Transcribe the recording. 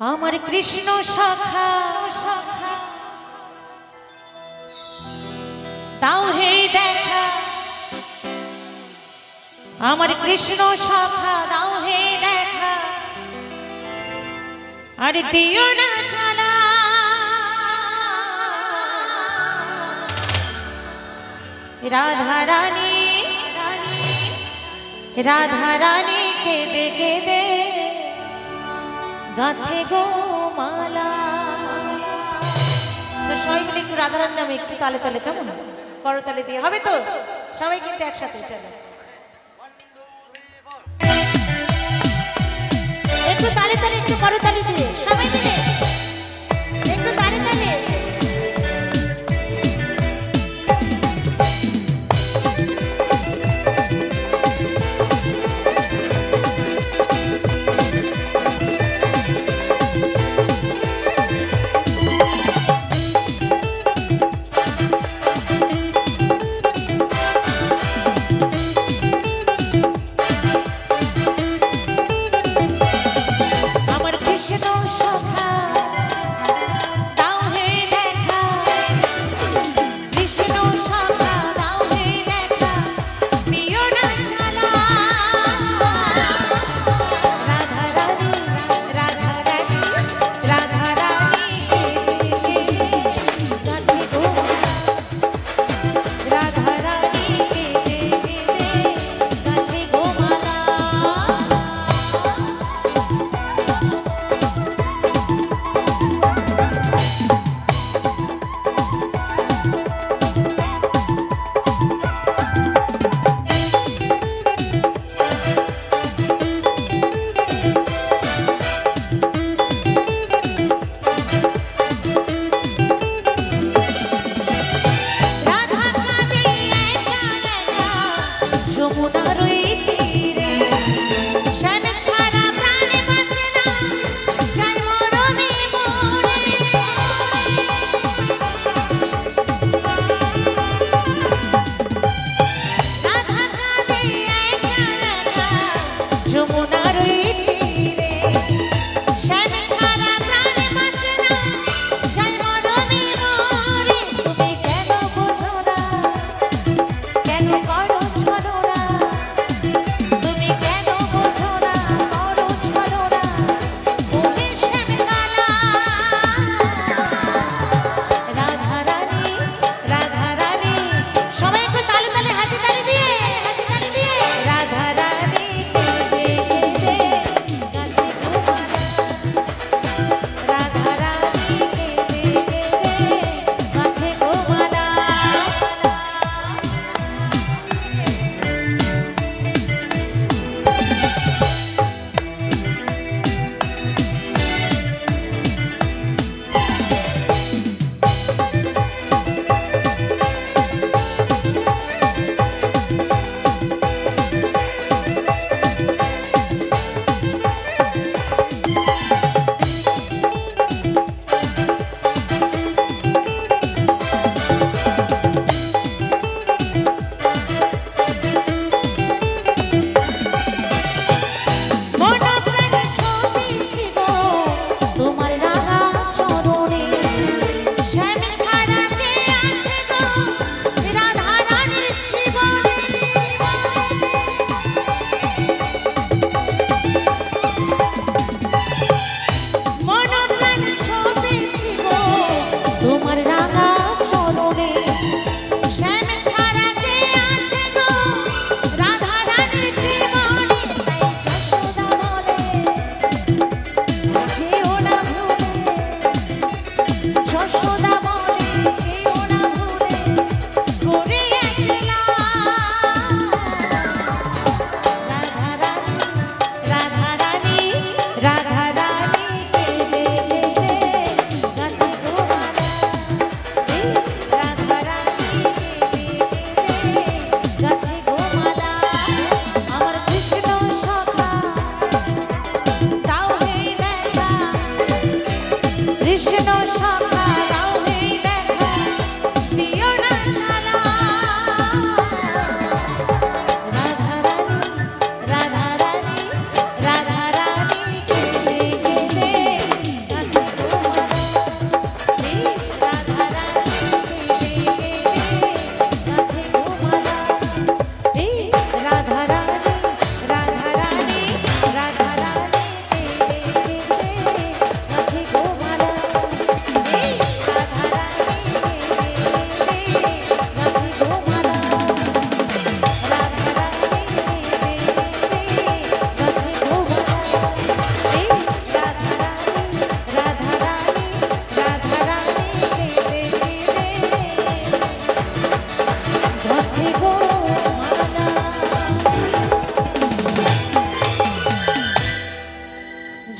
আমার কৃষ্ণ সখা সখা তাও হে দেখা। আমার কৃষ্ণ সখা দাও হে দেখা। আর দিও না চালা রাধা রানী রাধা রানী, কেঁদে কেঁদে। গাথে গো মালা। তো সবাই মিলে একটু রাধারান নামে একটু তালে তালে, কেমন? করতালে দিয়ে। হবে তো? সবাই কিন্তু একসাথে, চলে। দোষ puta